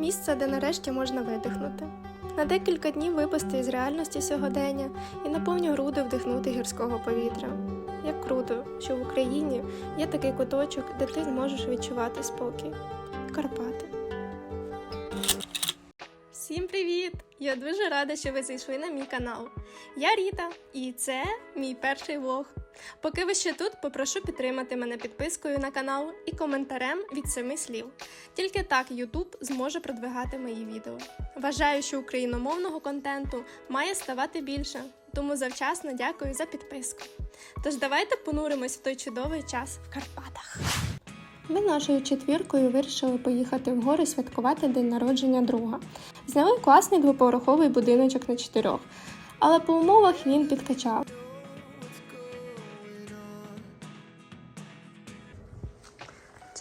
місце, де нарешті можна видихнути. На декілька днів випасти із реальності сьогодення і на повні груди вдихнути гірського повітря. Як круто, що в Україні є такий куточок, де ти зможеш відчувати спокій. Карпати. Всім привіт! Я дуже рада, що ви зайшли на мій канал. Я Ріта, і це мій перший влог. Поки ви ще тут, попрошу підтримати мене підпискою на канал і коментарем від семи слів. Тільки так YouTube зможе продвигати мої відео. Вважаю, що україномовного контенту має ставати більше, тому завчасно дякую за підписку. Тож давайте понуримось в той чудовий час в Карпатах. Ми нашою четвіркою вирішили поїхати в гори святкувати день народження друга. Зняли класний двоповерховий будиночок на чотирьох, але по умовах він підкачав.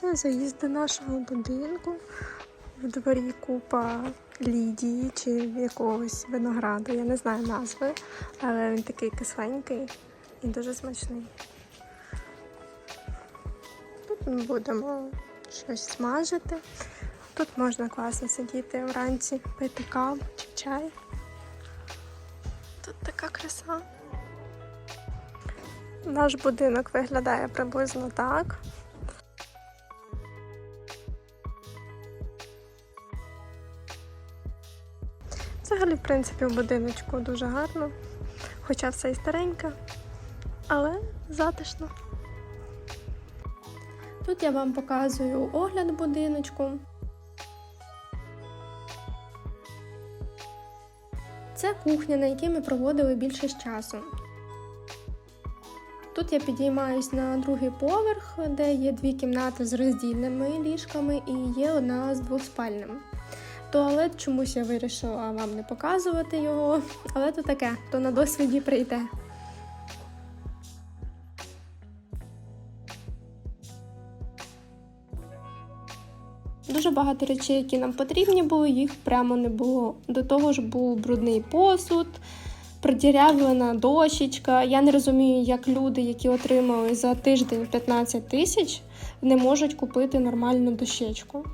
Це заїзд до нашого будинку. В дворі купа Лідії чи якогось винограду. Я не знаю назви, але він такий кисленький і дуже смачний. Тут ми будемо щось смажити. Тут можна класно сидіти вранці, пити каву чи чай. Тут така краса. Наш будинок виглядає приблизно так. Принципі, в будиночку дуже гарно, хоча все і стареньке, але затишно. Тут я вам показую огляд будиночку. Це кухня, на якій ми проводили більше часу. Тут я підіймаюсь на другий поверх, де є дві кімнати з роздільними ліжками і є одна з двоспальним. Туалет чомусь я вирішила вам не показувати його, але то таке, то на досвіді прийде. Дуже багато речей, які нам потрібні були, їх прямо не було. До того ж був брудний посуд, продірявлена дощечка. Я не розумію, як люди, які отримали за тиждень 15 тисяч, не можуть купити нормальну дощечку.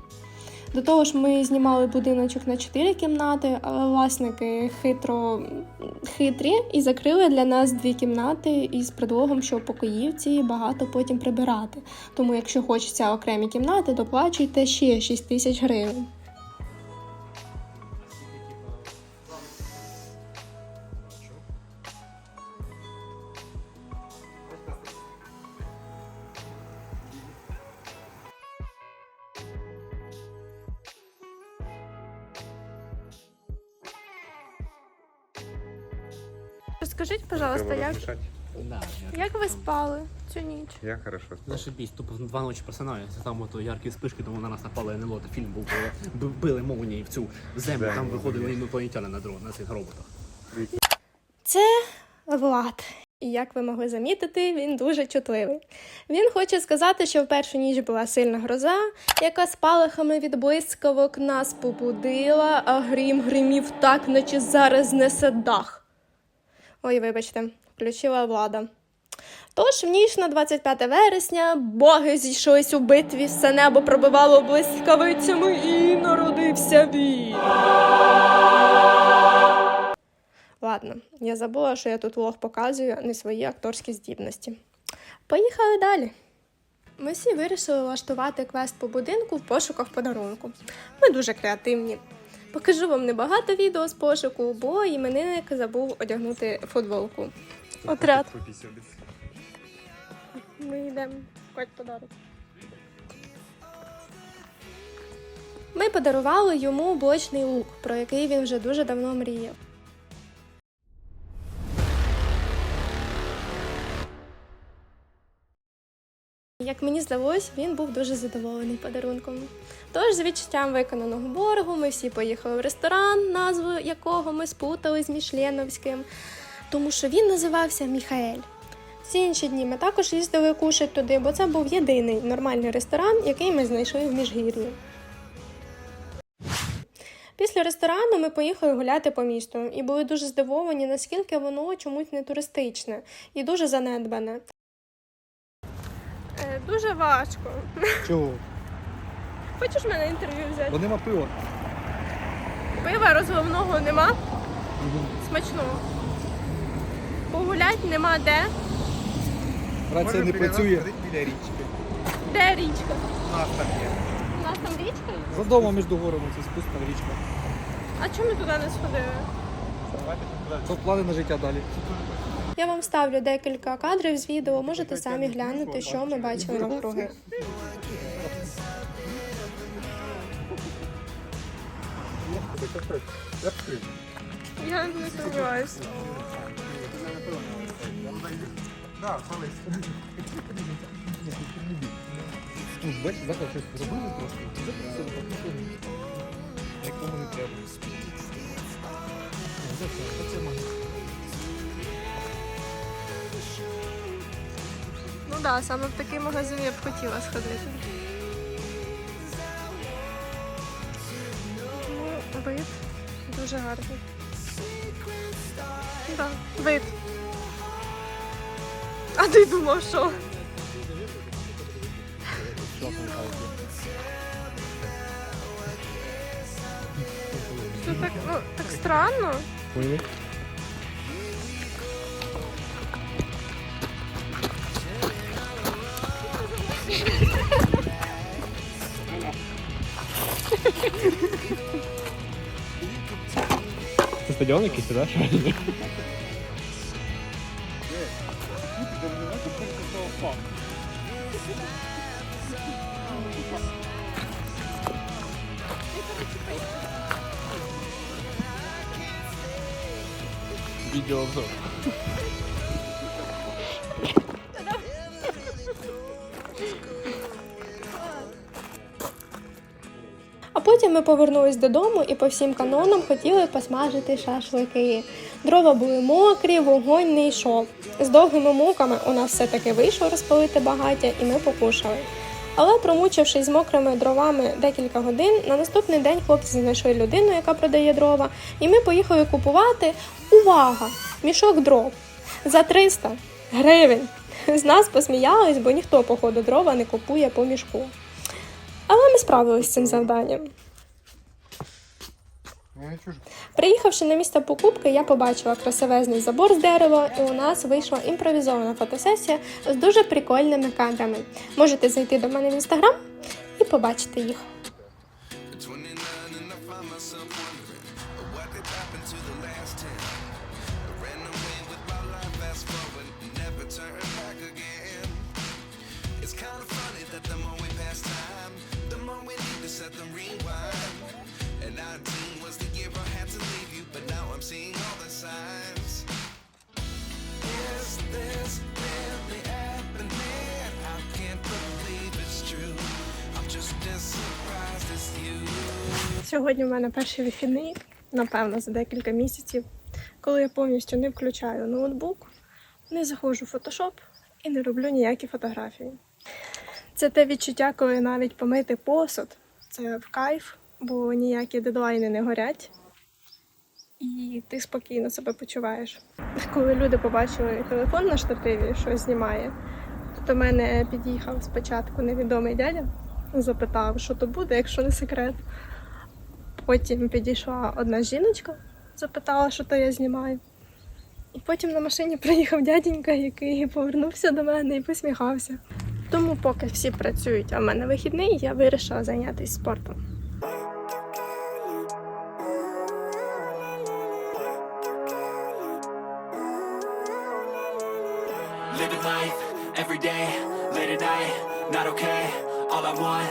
До того ж, ми знімали будиночок на 4 кімнати, але власники хитро хитрі і закрили для нас дві кімнати із предлогом, що покоївці багато потім прибирати. Тому, якщо хочеться окремі кімнати, доплачуйте ще 6 тисяч гривень. Розкажіть, пожалуйста, Треба як, розмішати. Да, я... як ви спали цю ніч? Я хорошо спав. Зашибісь, тупо два ночі просинаюся, там ото яркі спишки, тому на нас напали НЛО, та фільм був, коли б- били молнії в цю землю, там виходили інопланетяни на дрон, на цих роботах. Це Влад. І як ви могли замітити, він дуже чутливий. Він хоче сказати, що в першу ніч була сильна гроза, яка спалахами від блискавок нас побудила, а грім гримів так, наче зараз знесе дах. Ой, вибачте, включила влада. Тож в ніч на 25 вересня боги зійшлись у битві, все небо пробивало блискавицями і народився він. Ладно, я забула, що я тут влог показую, не свої акторські здібності. Поїхали далі. Ми всі вирішили влаштувати квест по будинку в пошуках подарунку. Ми дуже креативні. Покажу вам небагато відео з пошуку, бо іменинник забув одягнути футболку. Отряд. Ми йдемо шукати подарунок. Ми подарували йому блочний лук, про який він вже дуже давно мріяв. Як мені здалось, він був дуже задоволений подарунком. Тож, з відчуттям виконаного боргу, ми всі поїхали в ресторан, назву якого ми спутали з Мішленовським, тому що він називався Міхаель. Всі інші дні ми також їздили кушати туди, бо це був єдиний нормальний ресторан, який ми знайшли в Міжгір'ї. Після ресторану ми поїхали гуляти по місту і були дуже здивовані, наскільки воно чомусь не туристичне і дуже занедбане. Е, дуже важко. Чого? Хочеш мене інтерв'ю взяти? Бо нема пива. пива розливного нема. Смачного. Погулять нема де. Рація не працює. Біля річки. Де річка? Нас там є. У нас там річка? є? За домом між горами це спускана річка. А чому ми туди не сходили? Це плани на життя далі. Я вам ставлю декілька кадрів з відео, можете самі глянути, що ми бачили навкруги. Я не сумніваюся. Ну, бачиш, заклад щось зробили трошки. Так. Нікому не треба. Це? Магазин. Ну так, да, саме в такий магазин я б хотіла сходити. Ну, вид дуже гарний. Да, вид. А ти думав, що? Що так, ну, так странно. Стадіон якийсь, так? Відеообзор. Потім ми повернулись додому і по всім канонам хотіли посмажити шашлики. Дрова були мокрі, вогонь не йшов. З довгими муками у нас все-таки вийшло розпалити багаття, і ми покушали. Але промучившись з мокрими дровами декілька годин, на наступний день хлопці знайшли людину, яка продає дрова, і ми поїхали купувати. Увага! Мішок дров за 300 гривень. З нас посміялись, бо ніхто, походу, дрова не купує по мішку. Але ми справилися з цим завданням. Чужу. Приїхавши на місце покупки, я побачила красивезний забор з дерева, і у нас вийшла імпровізована фотосесія з дуже прикольними кадрами. Можете зайти до мене в інстаграм і побачити їх. Сьогодні в мене перший вихідний, напевно, за декілька місяців, коли я повністю не включаю ноутбук, не заходжу в фотошоп і не роблю ніякі фотографії. Це те відчуття, коли навіть помити посуд. Це в кайф, бо ніякі дедлайни не горять. І ти спокійно себе почуваєш. Коли люди побачили телефон на штативі, що знімає, до мене під'їхав спочатку невідомий дядя, запитав, що то буде, якщо не секрет. Потім підійшла одна жіночка, запитала, що то я знімаю. І потім на машині приїхав дяденька, який повернувся до мене і посміхався. Тому, поки всі працюють, а в мене вихідний, я вирішила зайнятися спортом. Living life every day, late at night, not okay. All I want,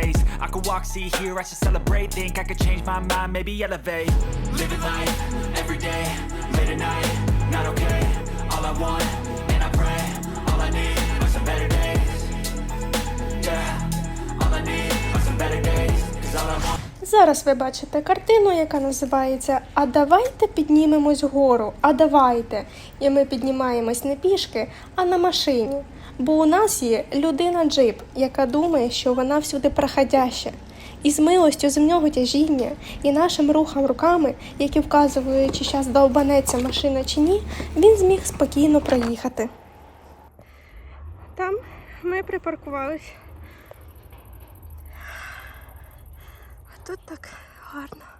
I could walk, see, hear, I should celebrate. Think I could change my mind, maybe elevate. Living life every day, late at night, not okay. All I want, and I pray, all I need are some better days. Yeah, all I need are some better days. Cause all I want. Зараз ви бачите картину, яка називається А давайте піднімемось вгору, а давайте. І ми піднімаємось не пішки, а на машині. Бо у нас є людина-джип, яка думає, що вона всюди проходяща. І з милостю земного тяжіння і нашим рухом руками, які вказують, чи зараз довбанеться машина чи ні, він зміг спокійно проїхати. Там ми припаркувались. Тут так гарно.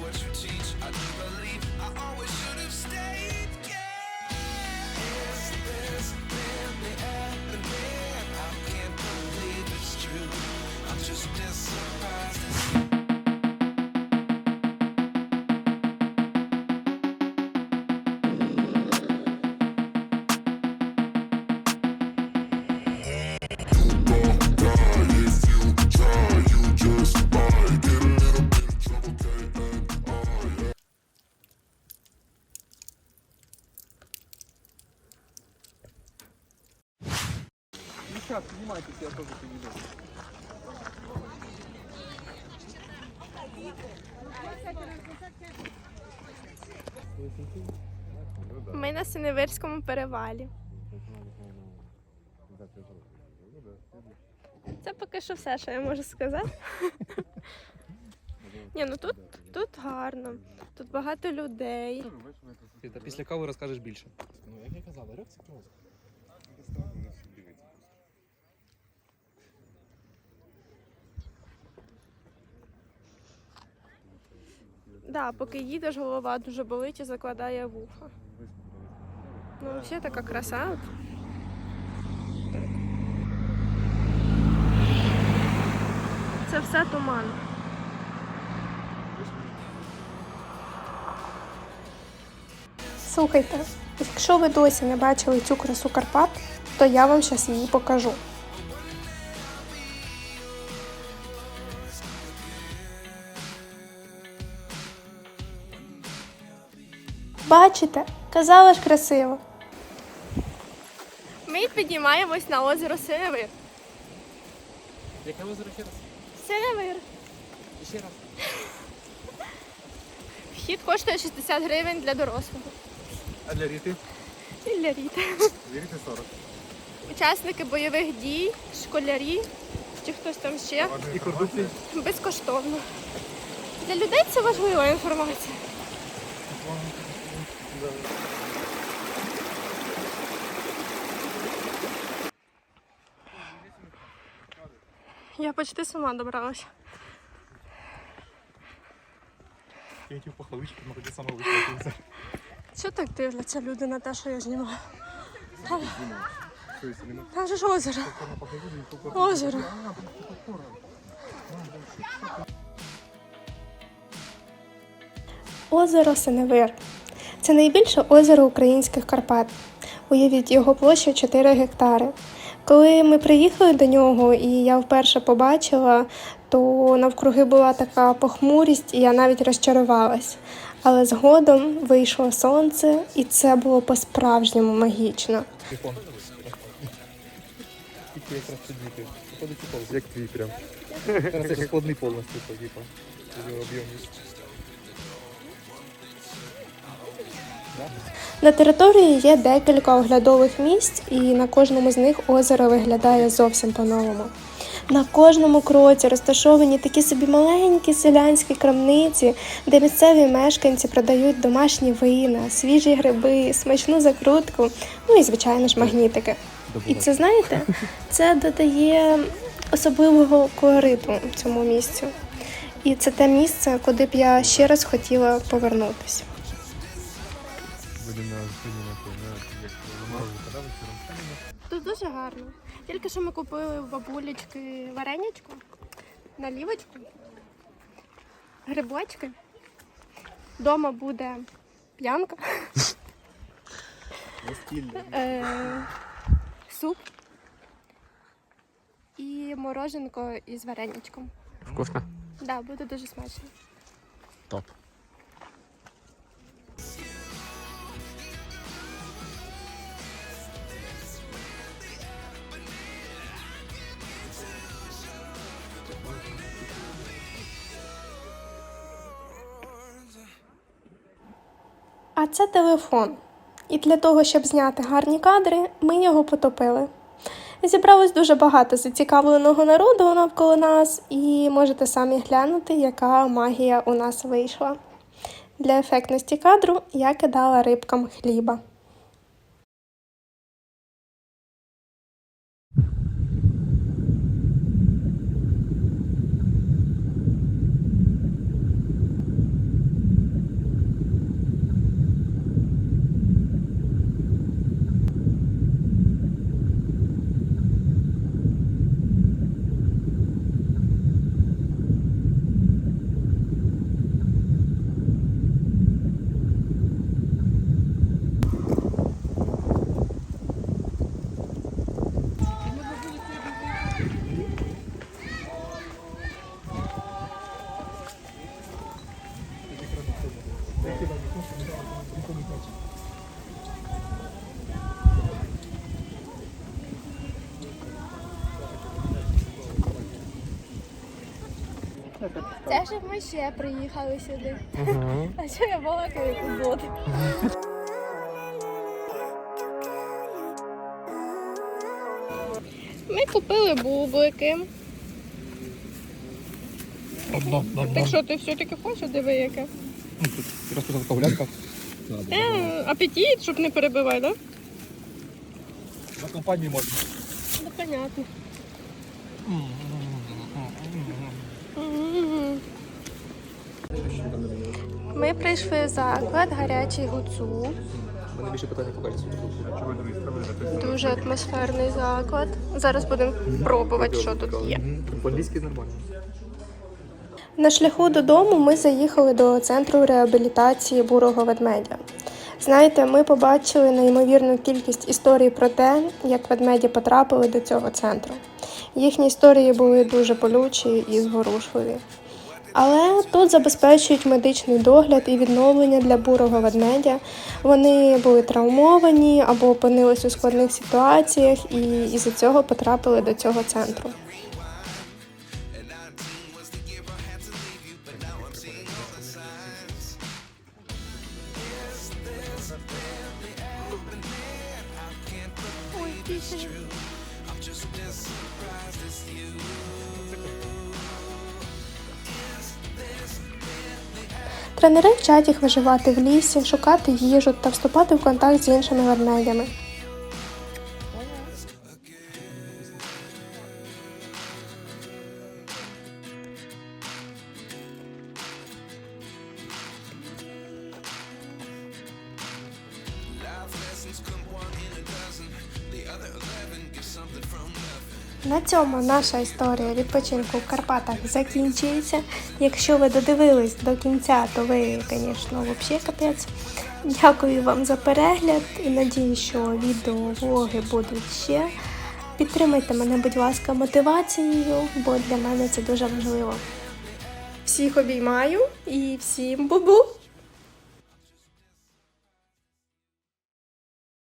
What you Ми на Синевирському перевалі. Це поки що все, що я можу сказати. Ні, ну тут, тут гарно, тут багато людей. Після кави розкажеш більше. Ну, як я казав, рок це. Да, поки їдеш, голова дуже болить і закладає вуха. Ну, взагалі така краса. от. Це все туман. Слухайте, якщо ви досі не бачили цю красу Карпат, то я вам зараз її покажу. Бачите, казала ж красиво. Ми піднімаємось на озеро Синевир. Яке озеро ще раз? Синевир. Ще раз. Вхід коштує 60 гривень для дорослого. А для Ріти? І для Ріти. Для Ріти 40. Учасники бойових дій, школярі чи хтось там ще І кордупції? безкоштовно. Для людей це важлива інформація. Я почти сама добралась. Я хотів похвалити, що ми саме вийшли. Що так дивляться люди на те, що я знімаю? Там, же ж озеро. Озеро. Озеро Синевир. Це найбільше озеро українських Карпат. Уявіть, його площа 4 гектари. Коли ми приїхали до нього і я вперше побачила, то навкруги була така похмурість, і я навіть розчарувалась. Але згодом вийшло сонце, і це було по-справжньому магічно. Як твій прям. Складний повністю, типа. Об'ємність. На території є декілька оглядових місць, і на кожному з них озеро виглядає зовсім по-новому. На кожному кроці розташовані такі собі маленькі селянські крамниці, де місцеві мешканці продають домашні вина, свіжі гриби, смачну закрутку, ну і звичайно ж магнітики. І це знаєте, це додає особливого колориту цьому місцю. І це те місце, куди б я ще раз хотіла повернутися. Будемо сьогодні на то, на як заморозити, да, вечором? Тут дуже гарно. Тільки що ми купили в бабулечки варенячку, налівочку, грибочки. Дома буде п'янка. Е, суп і мороженко із вареничком. Вкусно. Так, да, буде дуже смачно. Топ. А це телефон. І для того, щоб зняти гарні кадри, ми його потопили. Зібралось дуже багато зацікавленого народу навколо нас, і можете самі глянути, яка магія у нас вийшла. Для ефектності кадру я кидала рибкам хліба. Це ж ми ще приїхали сюди. А що я балакаю тут? Ми купили бублики. Так що ти все-таки хочеш, диви яке? Розпочала кавлянка. Е, апетит, щоб не перебивати, так? На компанії можна. Ну, понятно. Ми прийшли в заклад гарячий гуцул. Мене більше питання по кальцію. Дуже атмосферний заклад. Зараз будемо пробувати, що тут є. По-англійськи нормально. На шляху додому ми заїхали до центру реабілітації бурого ведмедя. Знаєте, ми побачили неймовірну кількість історій про те, як ведмеді потрапили до цього центру. Їхні історії були дуже болючі і зворушливі. Але тут забезпечують медичний догляд і відновлення для бурого ведмедя. Вони були травмовані або опинились у складних ситуаціях і із-за цього потрапили до цього центру. Тренери вчать їх виживати в лісі, шукати їжу та вступати в контакт з іншими ведмедями. На цьому наша історія відпочинку в Карпатах закінчується. Якщо ви додивились до кінця, то ви, звісно, взагалі капець. Дякую вам за перегляд і надію, що відео влоги будуть ще. Підтримайте мене, будь ласка, мотивацією, бо для мене це дуже важливо. Всіх обіймаю і всім бубу!